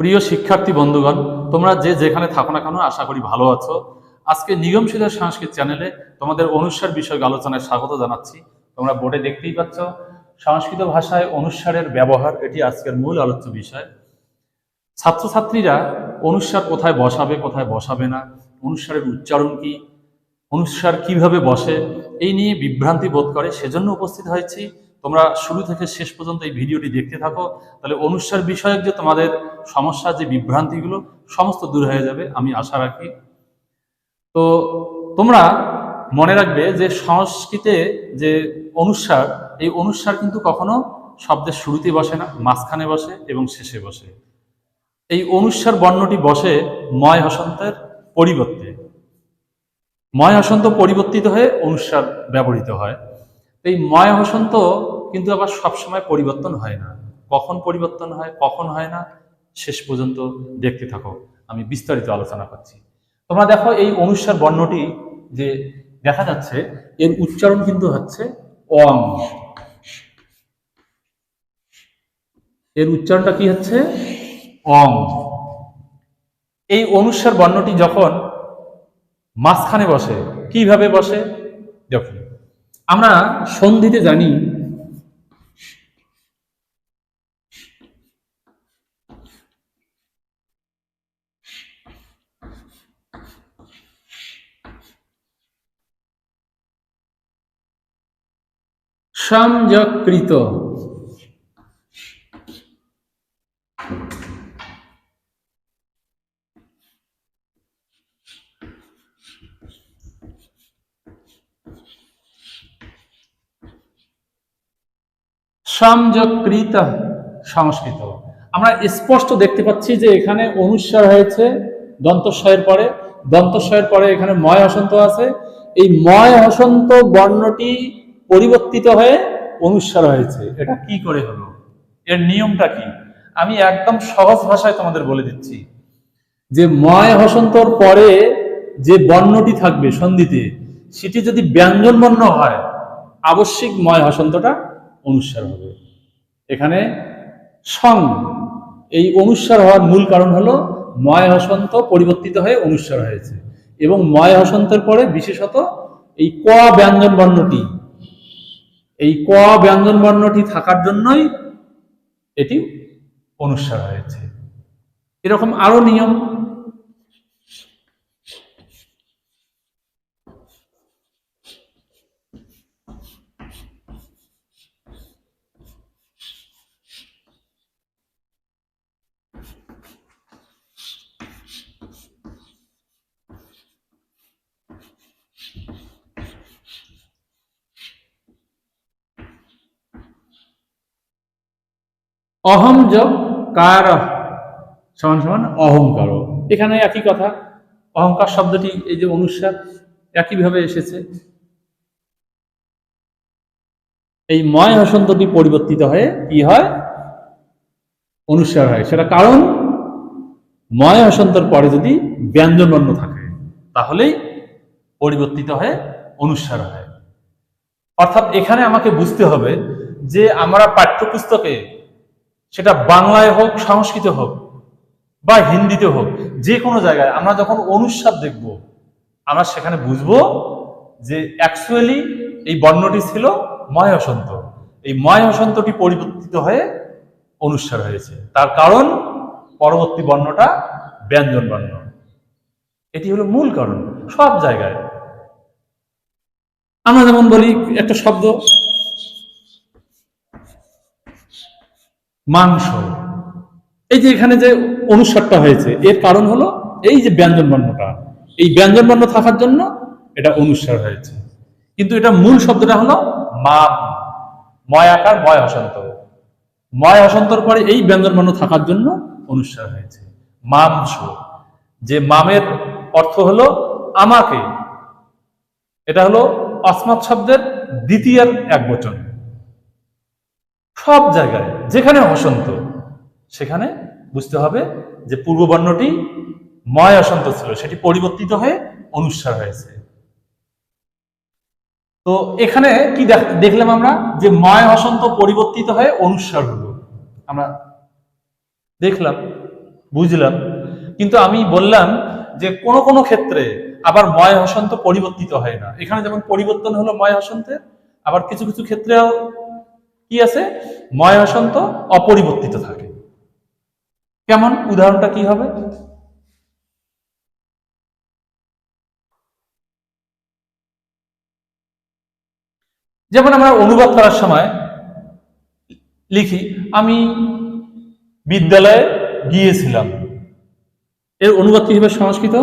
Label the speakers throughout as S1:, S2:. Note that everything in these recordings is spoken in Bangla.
S1: প্রিয় শিক্ষার্থী বন্ধুগণ, তোমরা যে যেখানে থাকো না কেন আশা করি ভালো আছো। আজকে নিগমশীলের সংস্কৃত চ্যানেলে তোমাদের অনুস্বার বিষয়ক আলোচনায় স্বাগত জানাচ্ছি। তোমরা বোর্ডে দেখতেই পাচ্ছ, সংস্কৃত ভাষায় অনুস্বারের ব্যবহার এটি আজকের মূল আলোচ্য বিষয়। ছাত্রছাত্রীরা অনুস্বার কোথায় বসাবে কোথায় বসাবে না অনুস্বারের উচ্চারণ কি অনুস্বার কীভাবে বসে, এই নিয়ে বিভ্রান্তি বোধ করে, সেজন্য উপস্থিত হয়েছি। তোমরা শুরু থেকে শেষ পর্যন্ত এই ভিডিওটি দেখতে থাকো। তাহলে অনুস্বার বিষয়ক যে তোমাদের সমস্যা যে বিভ্রান্তিগুলো, সমস্ত দূর হয়ে যাবে, আমি আশা রাখি। তো তোমরা মনে রাখবে যে সংস্কৃতে যে অনুস্বার এই অনুস্বার কিন্তু কখনো শব্দের শুরুতে বসে না, মাঝখানে বসে এবং শেষে বসে। এই অনুস্বার বর্ণটি বসে ময় হসন্তের পরিবর্তে। ময় হসন্ত পরিবর্তিত হয়ে অনুস্বার ব্যবহৃত হয়। এই ময় হসন্ত কিন্তু আবার সবসময় পরিবর্তন হয় না। কখন পরিবর্তন হয়, কখন হয় না, শেষ পর্যন্ত দেখতে থাকো। আমি বিস্তারিত আলোচনা করছি। তোমরা দেখো এই অনুস্বার বর্ণটি যে দেখা যাচ্ছে, এর উচ্চারণ কিন্তু হচ্ছে অং। এর উচ্চারণটা কি হচ্ছে? অং। এই অনুস্বার বর্ণটি যখন মাঝখানে বসে, কীভাবে বসে? দেখুন। আমরা সন্ধিতে জানি সংযকৃত সংযকৃত সংস্কৃত। আমরা স্পষ্ট দেখতে পাচ্ছি যে এখানে অনুস্বার হয়েছে দন্তস্বয়ের পরে। দন্তস্বয়ের পরে এখানে ময় হসন্ত আছে। এই ময় হসন্ত বর্ণটি পরিবর্তিত হয়ে অনুস্বার হয়েছে। এটা কি করে হলো? এর নিয়মটা কি? আমি একদম সহজ ভাষায় তোমাদের বলে দিচ্ছি। যে ময় হসন্তর পরে যে বর্ণটি থাকবে সন্ধিতে, সেটি যদি ব্যঞ্জন বর্ণ হয়, আবশ্যিক ময় হসন্তটা অনুস্বার হবে। এখানে সং, এই অনুস্বার হওয়ার মূল কারণ হলো ময় হসন্ত পরিবর্তিত হয়ে অনুস্বার হয়েছে। এবং ময় হসন্তের পরে বিশেষত এই ক ব্যঞ্জন বর্ণটি, এই ক ব্যঞ্জন বর্ণটি থাকার জন্যই এটি অনুস্বার হয়েছে। এরকম আরও নিয়ম অহম যোগ কার? সমান সমান অহংকার। এখানে একই কথা। অহংকার শব্দটি এই যে অনুস্বার একইভাবে এসেছে। এই ময় হসন্তটি পরিবর্তিত হয়ে কি হয়? অনুস্বার হয়। সেটা কারণ ময় হসন্তর পরে যদি ব্যঞ্জন বর্ণ থাকে, তাহলেই পরিবর্তিত হয়ে অনুস্বার হয়। অর্থাৎ এখানে আমাকে বুঝতে হবে যে আমরা পাঠ্যপুস্তকে সেটা বাংলায় হোক, সংস্কৃত হোক বা হিন্দিতে হোক, যে কোনো জায়গায় আমরা যখন অনুস্বার দেখব, আমরা সেখানে বুঝব যে অ্যাকচুয়ালি এই বর্ণটি ছিল ময় অসন্ত এই ময় অসন্তটি পরিবর্তিত হয়ে অনুস্বার হয়েছে। তার কারণ পরবর্তী বর্ণটা ব্যঞ্জন বর্ণ। এটি হলো মূল কারণ সব জায়গায়। আমরা যেমন বলি একটা শব্দ মাংস। এই যে এখানে যে অনুস্বারটা হয়েছে, এর কারণ হলো এই যে ব্যঞ্জন বর্ণটা। এই ব্যঞ্জন বর্ণ থাকার জন্য এটা অনুস্বার হয়েছে। কিন্তু এটা মূল শব্দটা হলো মাম। ময় আকার, ময় হসন্ত। ময় হসন্তর পরে এই ব্যঞ্জন বর্ণ থাকার জন্য অনুস্বার হয়েছে। মাংস যে মামের অর্থ হলো আমাকে। এটা হলো অসমাত শব্দের দ্বিতীয় এক বচন। সব জায়গায়, যেখানে অসন্ত, সেখানে বুঝতে হবে যে পূর্ববর্ণটি ময় অসন্ত ছিল, সেটি পরিবর্তিত হয়ে অনুস্বার হয়েছে। তো এখানে কি দেখ- দেখলাম আমরা যে ময় অসন্ত পরিবর্তিত হয়ে অনুস্বার হলো। আমরা দেখলাম, বুঝলাম, কিন্তু আমি বললাম যে কোন কোন ক্ষেত্রে আবার ময় হসন্ত পরিবর্তিত হয় না। এখানে যেমন পরিবর্তন হলো ময় হসন্তের আবার কিছু কিছু ক্ষেত্রেও কি আছে? ময় হসন্ত অপরিবর্তিত থাকে। কেমন? উদাহরণটা কি হবে? যেমন আমরা অনুবাদ করার সময় লিখি, আমি বিদ্যালয়ে গিয়েছিলাম। এর অনুবাদ কি হবে সংস্কৃত?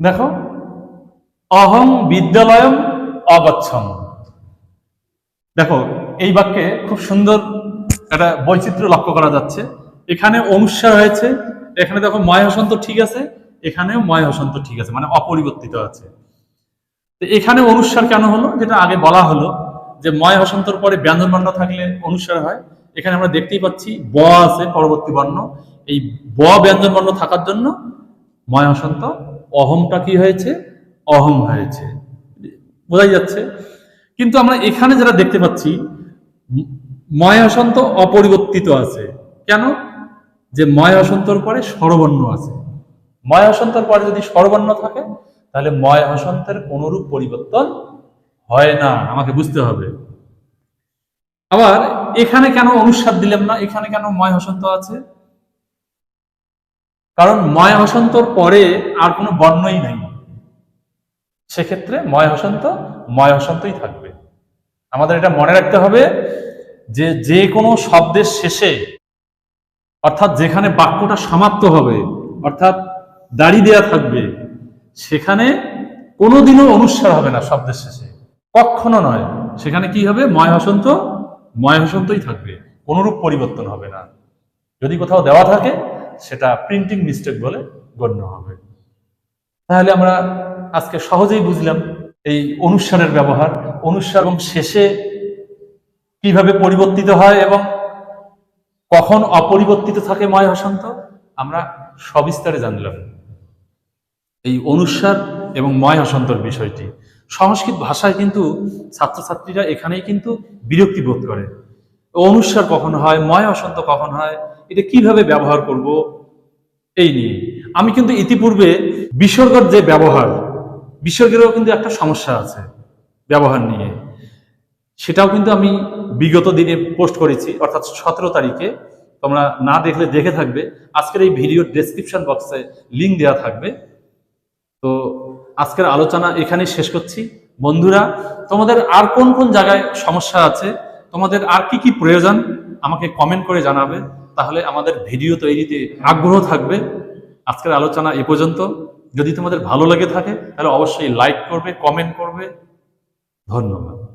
S1: দেখো, অহং বিদ্যালয়ম অগচ্ছম দেখো, এই বাক্যে খুব সুন্দর একটা বৈচিত্র্য লক্ষ্য করা যাচ্ছে। এখানে অনুস্বার হয়েছে এখানে দেখো ময় হসন্ত ঠিক আছে, এখানেও ময় হসন্ত ঠিক আছে মানে অপরিবর্তিত আছে। তো এখানে অনুস্বার কেন হলো? যেটা আগে বলা হলো, যে ময় হসন্তর পরে ব্যঞ্জন বর্ণ থাকলে অনুস্বার হয়। এখানে আমরা দেখতেই পাচ্ছি ব আছে পরবর্তী বর্ণ। এই ব ব্যঞ্জন বর্ণ থাকার জন্য ময় হসন্ত অহমটা কি হয়েছে? অহম হয়েছে। বোঝাই যাচ্ছে। কিন্তু আমরা এখানে যারা দেখতে পাচ্ছি, ময় হসন্ত অপরিবর্তিত আছে। কেন? যে ময় হসন্তর পরে স্বরবর্ণ আছে। ময় হসন্তর পরে যদি স্বরবর্ণ থাকে, তাহলে ময় হসন্তের কোনরূপ পরিবর্তন হয় না। আমাকে বুঝতে হবে। আবার এখানে কেন অনুস্বাদ দিলাম না? এখানে কেন ময় হসন্ত আছে? কারণ ময় হসন্তর পরে আর কোনো বর্ণই নেই। সেক্ষেত্রে ময় হসন্ত ময় হসন্তই থাকবে। আমাদের এটা মনে রাখতে হবে যে যে কোনো শব্দের শেষে, অর্থাৎ যেখানে বাক্যটা সমাপ্ত হবে, অর্থাৎ দাড়ি দেয়া থাকবে, সেখানে কোনোদিনও অনুস্বার হবে না শব্দের শেষে। কখনো নয়, সেখানে কি হবে? ময় হসন্ত, ময় হসন্তই থাকবে। কোনরূপ পরিবর্তন হবে না। যদি কোথাও দেওয়া থাকে সেটা প্রিন্টিং মিস্টেক বলে গণ্য হবে। তাহলে আমরা আজকে সহজেই বুঝলাম এই অনুস্বারের ব্যবহার অনুস্বার এবং শেষে কীভাবে পরিবর্তিত হয় এবং কখন অপরিবর্তিত থাকে ময় হসন্ত, আমরা সবিস্তারে জানলাম। এই অনুস্বার এবং ময় হসন্তর বিষয়টি। সংস্কৃত ভাষায় কিন্তু ছাত্রছাত্রীরা এখানেই কিন্তু বিরক্তি বোধ করে। অনুস্বার কখন হয়, ময় হসন্ত কখন হয়, এটা কীভাবে ব্যবহার করব, এই নিয়ে। আমি কিন্তু ইতিপূর্বে বিসর্গর যে ব্যবহার, বিসর্গেরও কিন্তু একটা সমস্যা আছে ব্যবহার নিয়ে। সেটাও কিন্তু আমি বিগত দিনে পোস্ট করেছি, অর্থাৎ সতেরো তারিখে। তোমরা না দেখলে দেখে থাকবে, আজকের এই ভিডিওর ডেসক্রিপশন বক্সে লিঙ্ক দেওয়া থাকবে। তো আজকের আলোচনা এখানে শেষ করছি। বন্ধুরা, তোমাদের আর কোন কোন জায়গায় সমস্যা আছে তোমাদের আর কি কি প্রয়োজন আমাকে কমেন্ট করে জানাবে, তাহলে আমাদের ভিডিও তৈরিতে আগ্রহ থাকবে। আজকের আলোচনা এ পর্যন্ত। যদি তোমাদের ভালো লেগে থাকে, তাহলে অবশ্যই লাইক করবে কমেন্ট করবে। ধন্যবাদ।